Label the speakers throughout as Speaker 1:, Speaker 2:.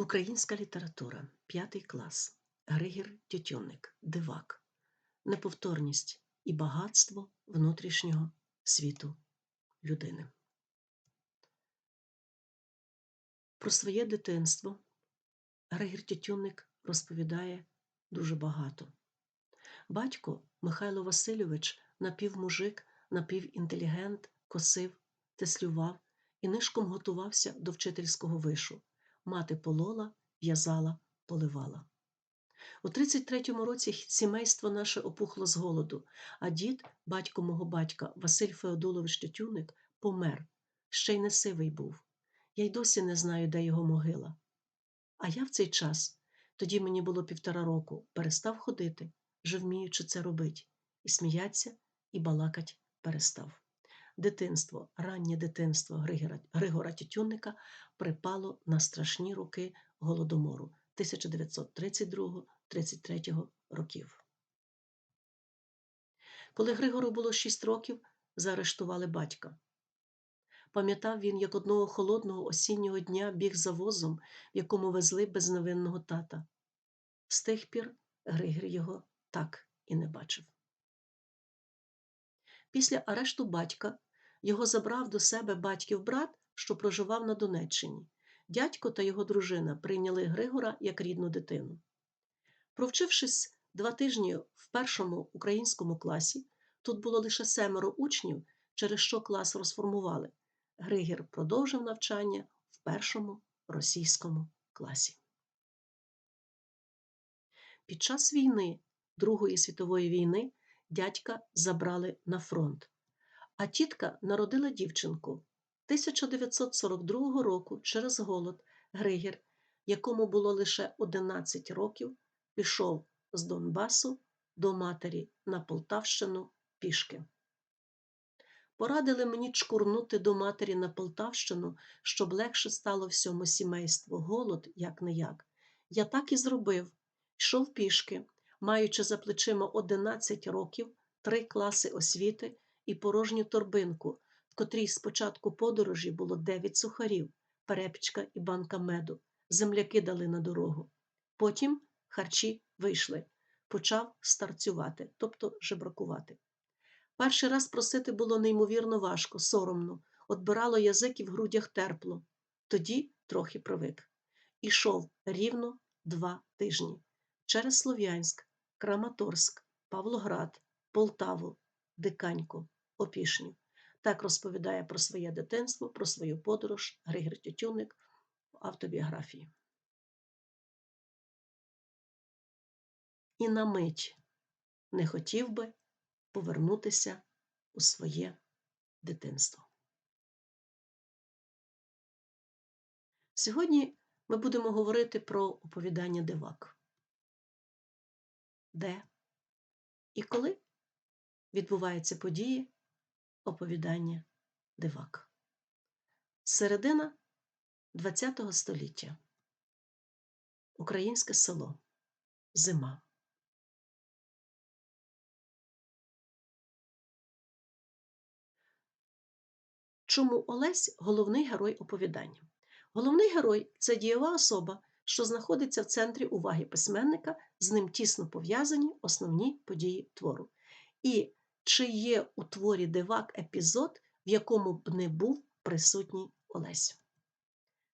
Speaker 1: Українська література, п'ятий клас, Григір Тютюнник, Дивак, неповторність і багатство внутрішнього світу людини. Про своє дитинство Григір Тютюнник розповідає дуже багато. Батько Михайло Васильович напівмужик, напівінтелігент, косив, теслював і нишком готувався до вчительського вишу. Мати полола, в'язала, поливала. У 33-му році сімейство наше опухло з голоду, а дід, батько мого батька, Василь Феодулович Тютюник, помер, ще й не сивий був. Я й досі не знаю, де його могила. А я в цей час, тоді мені було півтора року, перестав ходити, вже вміючи це робить, і сміяться, і балакать перестав. Дитинство, раннє дитинство Григора, Григора Тютюнника припало на страшні роки голодомору 1932-33 років. Коли Григору було 6 років, заарештували батька. Пам'ятав він, як одного холодного осіннього дня біг за возом, в якому везли безневинного тата. З тих пір Григір його так і не бачив. Після арешту батька його забрав до себе батьків брат, що проживав на Донеччині. Дядько та його дружина прийняли Григора як рідну дитину. Провчившись два тижні в першому українському класі, тут було лише семеро учнів, через що клас розформували. Григір продовжив навчання в першому російському класі. Під час війни, Другої світової війни, дядька забрали на фронт, а тітка народила дівчинку 1942 року через голод Григір, якому було лише 11 років, пішов з Донбасу до матері на Полтавщину пішки. Порадили мені чкурнути до матері на Полтавщину, щоб легше стало всьому сімейству, голод, як не як. Я так і зробив, йшов пішки, маючи за плечима 11 років, три класи освіти і порожню торбинку, в котрій спочатку подорожі було 9 сухарів, перепічка і банка меду. Земляки дали на дорогу. Потім харчі вийшли, почав старцювати, тобто жебракувати. Перший раз просити було неймовірно важко, соромно, отбирало язик і в грудях терпло. Тоді трохи привик. Ішов рівно два тижні через Слов'янськ, Краматорськ, Павлоград, Полтаву, Диканьку, Опішню. Так розповідає про своє дитинство, про свою подорож Григір Тютюник в автобіографії. І на мить не хотів би повернутися у своє дитинство. Сьогодні ми будемо говорити про оповідання дивак. Де і коли відбуваються події оповідання дивак. Середина ХХ століття. Українське село. Зима. Чому Олесь головний герой оповідання? Головний герой це дієва особа, що знаходиться в центрі уваги письменника, з ним тісно пов'язані основні події твору. І чи є у творі дивак епізод, в якому б не був присутній Олесь?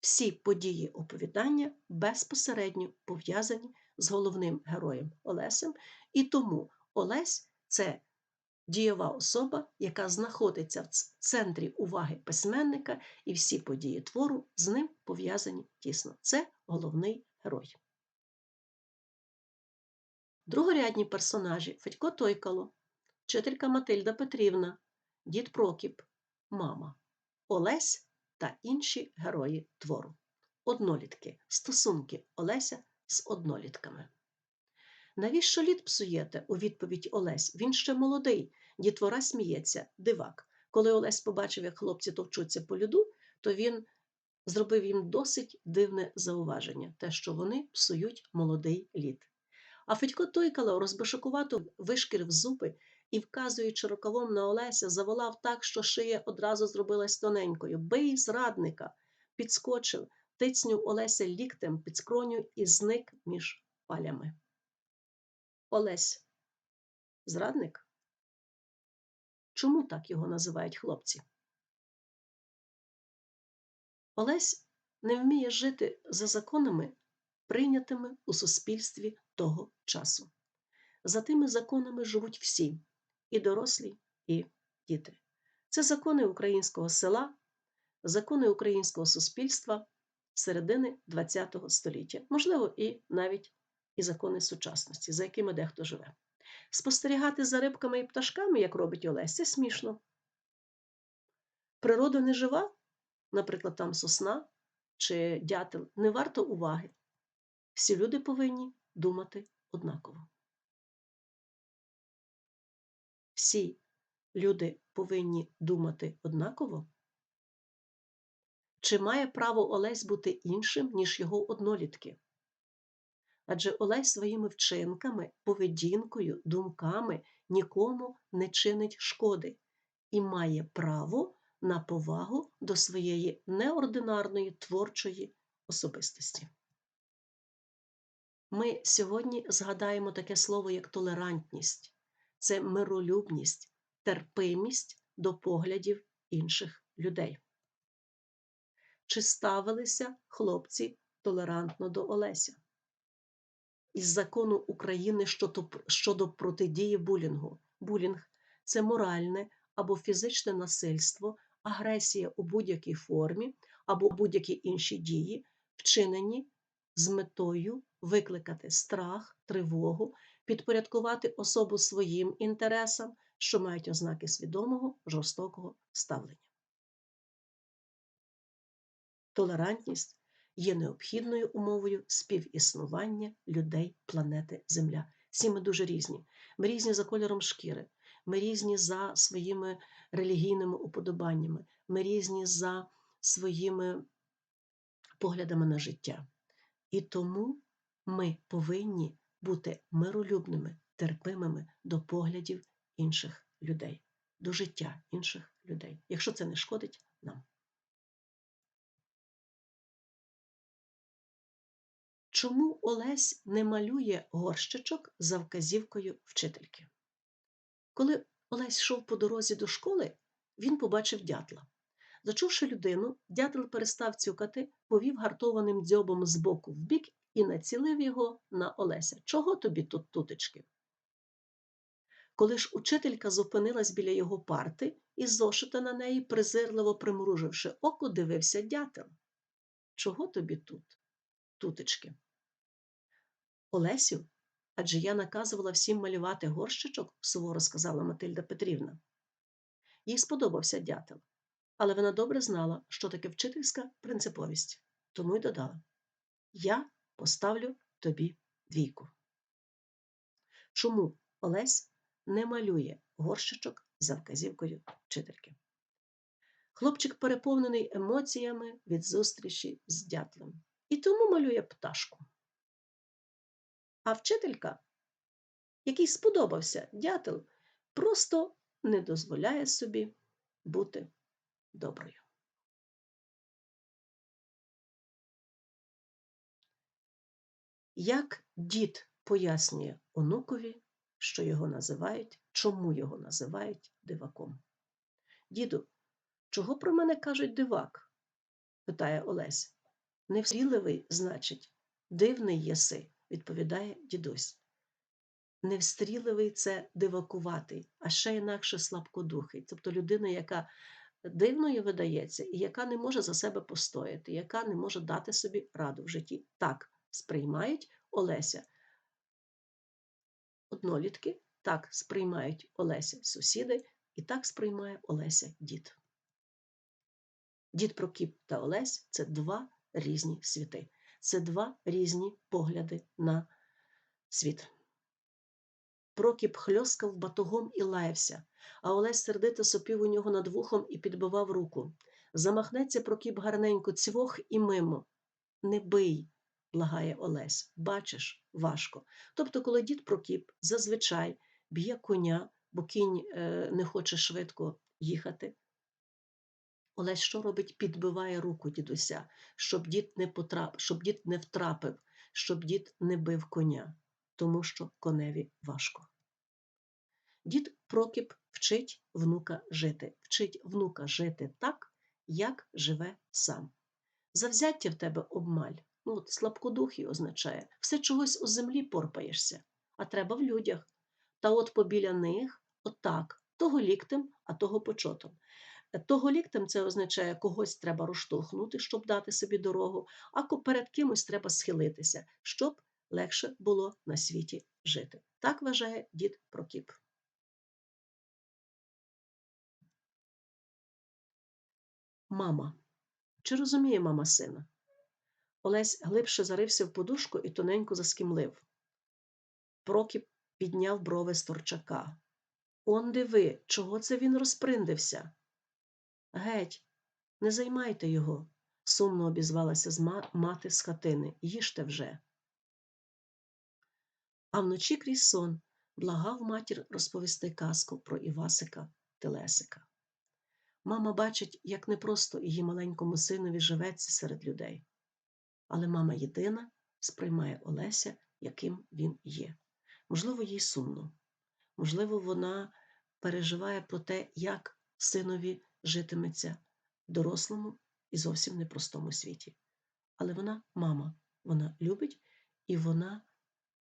Speaker 1: Всі події оповідання безпосередньо пов'язані з головним героєм Олесем, і тому Олесь це дієва особа, яка знаходиться в центрі уваги письменника, і всі події твору з ним пов'язані тісно. Це головний герой. Другорядні персонажі Федько Тойкало, вчителька Матильда Петрівна, дід Прокіп, мама, Олесь та інші герої твору. Однолітки, стосунки Олеся з однолітками. Навіщо лід псуєте? у відповідь Олесь. Він ще молодий. Дітвора сміється, дивак. Коли Олесь побачив, як хлопці товчуться по льоду, то він зробив їм досить дивне зауваження те, що вони псують молодий лід. А Федько Тойкало розбишакувато вишкірив зуби і, вказуючи рукавом на Олеся, заволав так, що шия одразу зробилась тоненькою. Бий зрадника! Підскочив, тицнюв Олеся ліктем під скроню і зник між палями. Олесь зрадник? Чому так його називають хлопці? Олесь не вміє жити за законами, прийнятими у суспільстві того часу. За тими законами живуть всі і дорослі, і діти. Це закони українського села, закони українського суспільства середини ХХ століття, можливо, і навіть і закони сучасності, за якими дехто живе. Спостерігати за рибками і пташками, як робить Олесь, це смішно. Природа не жива, наприклад, там сосна чи дятел, не варто уваги. Всі люди повинні думати однаково. Всі люди повинні думати однаково? Чи має право Олесь бути іншим, ніж його однолітки? Адже Олесь своїми вчинками, поведінкою, думками нікому не чинить шкоди і має право на повагу до своєї неординарної творчої особистості. Ми сьогодні згадаємо таке слово як толерантність, це миролюбність, терпимість до поглядів інших людей. Чи ставилися хлопці толерантно до Олеся? Із закону України щодо протидії булінгу. Булінг це моральне або фізичне насильство, агресія у будь-якій формі або будь-які інші дії, вчинені з метою викликати страх, тривогу, підпорядкувати особу своїм інтересам, що мають ознаки свідомого жорстокого ставлення. Толерантність є необхідною умовою співіснування людей планети Земля. Всі ми дуже різні. Ми різні за кольором шкіри, ми різні за своїми релігійними уподобаннями, ми різні за своїми поглядами на життя. І тому ми повинні бути миролюбними, терпимими до поглядів інших людей, до життя інших людей, якщо це не шкодить нам. Чому Олесь не малює горщичок за вказівкою вчительки? Коли Олесь йшов по дорозі до школи, він побачив дятла. Зачувши людину, дятел перестав цюкати, повів гартованим дзьобом з боку в бік і націлив його на Олеся. Чого тобі тут тутечки? Коли ж учителька зупинилась біля його парти і зошита на неї, презирливо примруживши око, дивився дятел. Чого тобі тут, тутечки? Олесю, адже я наказувала всім малювати горщичок, суворо сказала Матильда Петрівна. Їй сподобався дятел, але вона добре знала, що таке вчительська принциповість, тому й додала: Я поставлю тобі двійку. Чому Олесь не малює горщичок за вказівкою вчительки? Хлопчик переповнений емоціями від зустрічі з дятлем і тому малює пташку. А вчителька, який сподобався дятел, просто не дозволяє собі бути доброю. Як дід пояснює онукові, що його називають, чому його називають диваком? Діду, чого про мене кажуть дивак? питає Олесь. Невстріливий, значить, дивний єси, відповідає дідусь. Невстріливий це дивакуватий, а ще інакше слабкодухий, тобто людина, яка дивною видається і яка не може за себе постояти, яка не може дати собі раду в житті. Так сприймають Олеся однолітки, так сприймають Олеся сусіди, і так сприймає Олеся дід. Дід Прокіп та Олесь це два різні світи, це два різні погляди на світ. Прокіп хльоскав батогом і лаявся, а Олесь сердито сопів у нього над вухом і підбивав руку. Замахнеться Прокіп гарненько цвох і мимо. Не бий, благає Олесь. Бачиш, важко. Тобто, коли дід Прокіп зазвичай б'є коня, бо кінь е, не хоче швидко їхати, Олесь що робить? Підбиває руку дідуся, щоб дід не потрап... щоб дід не втрапив, щоб дід не бив коня, тому що коневі важко. Дід Прокіп вчить внука жити, вчить внука жити так, як живе сам. Завзяття в тебе обмаль. Ну, от слабкодухий означає, все чогось у землі порпаєшся, а треба в людях. Та от побіля них отак, того ліктем, а того почотом. Того ліктем це означає, когось треба розштовхнути, щоб дати собі дорогу, а перед кимось треба схилитися, щоб легше було на світі жити. Так вважає дід Прокіп. Мама. Чи розуміє мама сина? Олесь глибше зарився в подушку і тоненько заскімлив. Прокіп підняв брови з торчака. Он диви, чого це він розприндився? Геть, не займайте його, сумно обізвалася з мати з хатини. Їжте вже. А вночі крізь сон благав матір розповісти казку про Івасика Телесика. Мама бачить, як непросто її маленькому синові живеться серед людей. Але мама єдина сприймає Олеся, яким він є. Можливо, їй сумно, можливо, вона переживає про те, як синові житиметься в дорослому і зовсім непростому світі. Але вона мама, вона любить і вона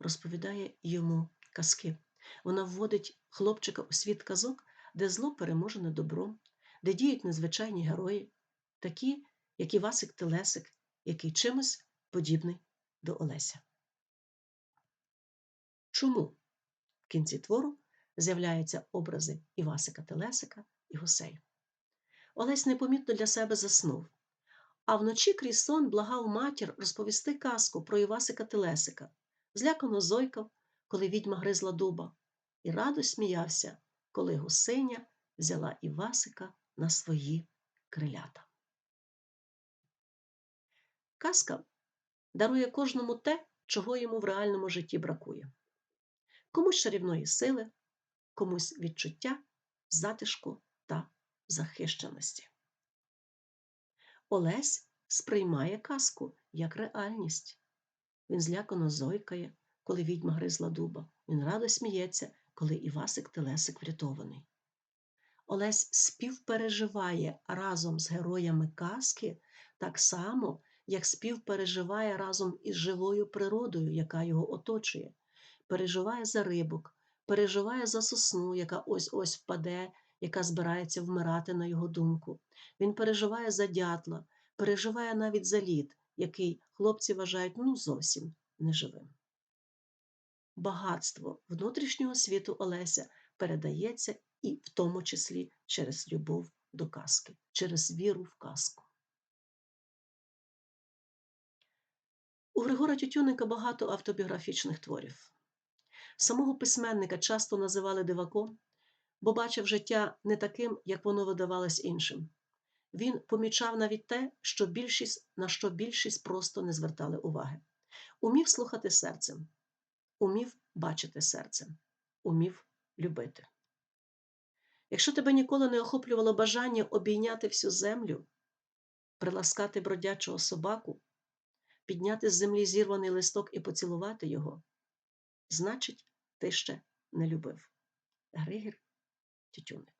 Speaker 1: розповідає йому казки. Вона вводить хлопчика у світ казок, де зло переможене добром, де діють незвичайні герої, такі, як Івасик Телесик, який чимось подібний до Олеся. Чому в кінці твору з'являються образи Івасика Телесика і гусей? Олесь непомітно для себе заснув, а вночі крізь сон благав матір розповісти казку про Івасика Телесика, злякано зойкав, коли відьма гризла дуба, і радо сміявся, коли гусиня взяла Івасика на свої крилята. Казка дарує кожному те, чого йому в реальному житті бракує. Комусь чарівної сили, комусь відчуття, затишку та захищеності. Олесь сприймає казку як реальність. Він злякано зойкає, коли відьма гризла дуба. Він радо сміється, коли Івасик Телесик врятований. Олесь співпереживає разом з героями казки так само, як співпереживає разом із живою природою, яка його оточує, переживає за рибок, переживає за сосну, яка ось ось впаде, яка збирається вмирати на його думку. Він переживає за дятла, переживає навіть за лід, який хлопці вважають ну зовсім неживим. Багатство внутрішнього світу Олеся передається і в тому числі через любов до казки, через віру в казку. У Григора Тютюника багато автобіографічних творів. Самого письменника часто називали диваком, бо бачив життя не таким, як воно видавалось іншим. Він помічав навіть те, що більшість, на що більшість просто не звертали уваги. Умів слухати серцем, умів бачити серцем, умів любити. Якщо тебе ніколи не охоплювало бажання обійняти всю землю, приласкати бродячого собаку, підняти з землі зірваний листок і поцілувати його, значить, ти ще не любив. Григір Тютюник